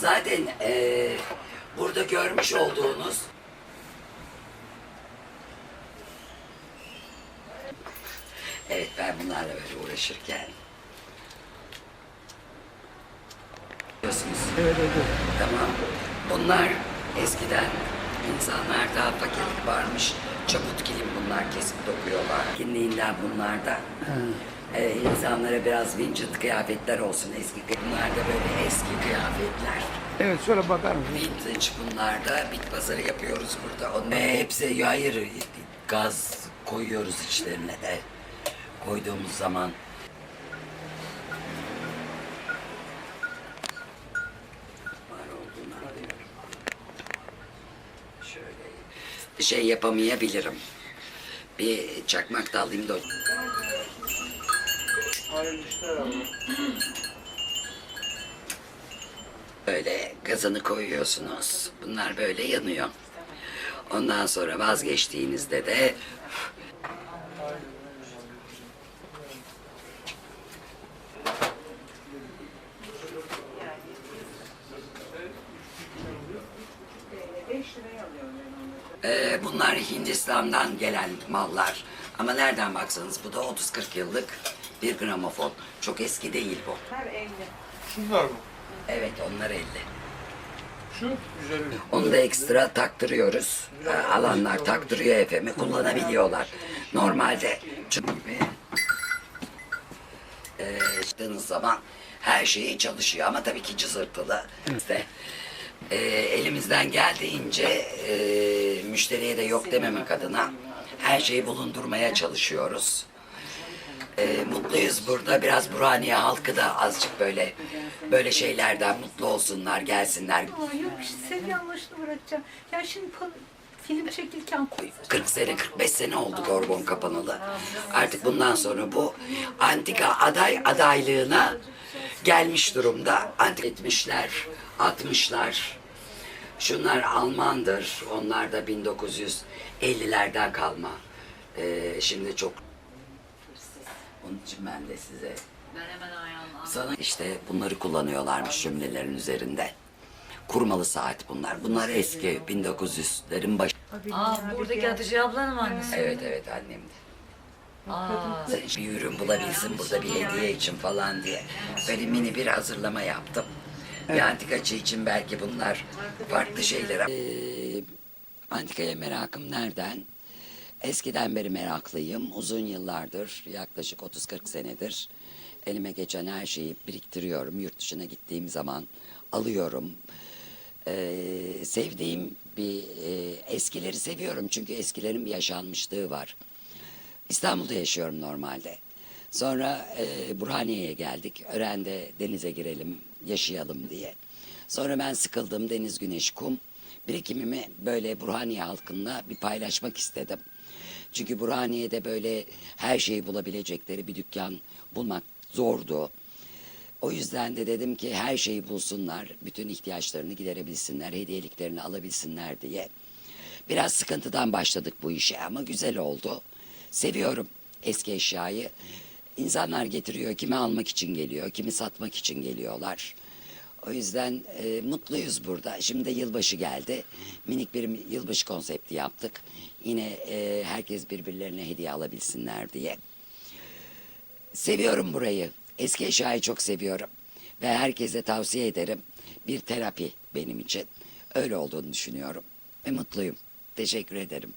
Zaten eee, burada görmüş olduğunuz Evet ben bunlarla böyle uğraşırken Biliyorsunuz. Evet evet. Tamam. Bunlar eskiden insanlar daha fakirlik varmış. Çaput kilim bunlar kesip dokuyorlar. Kinliğinden bunlar da. Ee, insanlara biraz vintage kıyafetler olsun eski. Bunlar da böyle. Evet şöyle bakar mısın? Vintage bunlar da bit pazarı yapıyoruz burada. Ee, hepsi hayır gaz koyuyoruz içlerine de. Koyduğumuz zaman. Şöyle şey yapamayabilirim. Bir çakmak da alayım da Böyle gazını koyuyorsunuz. Bunlar böyle yanıyor. Ondan sonra vazgeçtiğinizde de Ee, bunlar Hindistan'dan gelen mallar. Ama nereden baksanız bu da 30-40 yıllık bir gramofon. Çok eski değil bu. Şunlar mı? Evet onlar 50. Şu. Onu da ekstra taktırıyoruz. Ee, Alanlar taktırıyor FM'i kullanabiliyorlar. Normalde çünkü e, çıktığınız zaman her şeyi çalışıyor ama tabii ki cızırtılı. İşte, e, elimizden geldiğince e, müşteriye de yok dememek adına her şeyi bulundurmaya çalışıyoruz. Mutluyuz burada. Biraz Burhaniye halkı da azıcık böyle böyle şeylerden mutlu olsunlar, gelsinler. Aa, yok işte seviye anlaşını bırakacağım. Ya şimdi pa- film çekilirken koy. 40 sene 45 sene oldu Gorbon kapanalı. Artık bundan sonra bu antika aday adaylığına gelmiş durumda. Antik etmişler, 60'lar. Şunlar Almandır. Onlar da 1950'lerden kalma. Ee, şimdi çok onun için ben de size Ben hemen ayağımı sana işte bunları kullanıyorlarmış cümlelerin üzerinde. Kurmalı saat bunlar. Bunlar eski 1900'lerin başı. Aa buradaki Hatice ablanın annesi. Evet evet annem de. Aa, bir ürün bulabilsin burada bir hediye için falan diye. Böyle mini bir hazırlama yaptım. Bir antikacı için belki bunlar farklı şeyler. Ee, antikaya merakım nereden? Eskiden beri meraklıyım. Uzun yıllardır, yaklaşık 30-40 senedir elime geçen her şeyi biriktiriyorum. Yurt dışına gittiğim zaman alıyorum. Ee, sevdiğim bir e, eskileri seviyorum çünkü eskilerin bir yaşanmışlığı var. İstanbul'da yaşıyorum normalde. Sonra e, Burhaniye'ye geldik. Ören'de denize girelim, yaşayalım diye. Sonra ben sıkıldım deniz, güneş, kum. Birikimimi böyle Burhaniye halkınla bir paylaşmak istedim. Çünkü Burhaniye'de böyle her şeyi bulabilecekleri bir dükkan bulmak zordu. O yüzden de dedim ki her şeyi bulsunlar, bütün ihtiyaçlarını giderebilsinler, hediyeliklerini alabilsinler diye. Biraz sıkıntıdan başladık bu işe ama güzel oldu. Seviyorum eski eşyayı. İnsanlar getiriyor, kimi almak için geliyor, kimi satmak için geliyorlar. O yüzden e, mutluyuz burada. Şimdi de yılbaşı geldi. Minik bir yılbaşı konsepti yaptık. Yine e, herkes birbirlerine hediye alabilsinler diye. Seviyorum burayı. Eski eşyayı çok seviyorum. Ve herkese tavsiye ederim. Bir terapi benim için. Öyle olduğunu düşünüyorum. Ve mutluyum. Teşekkür ederim.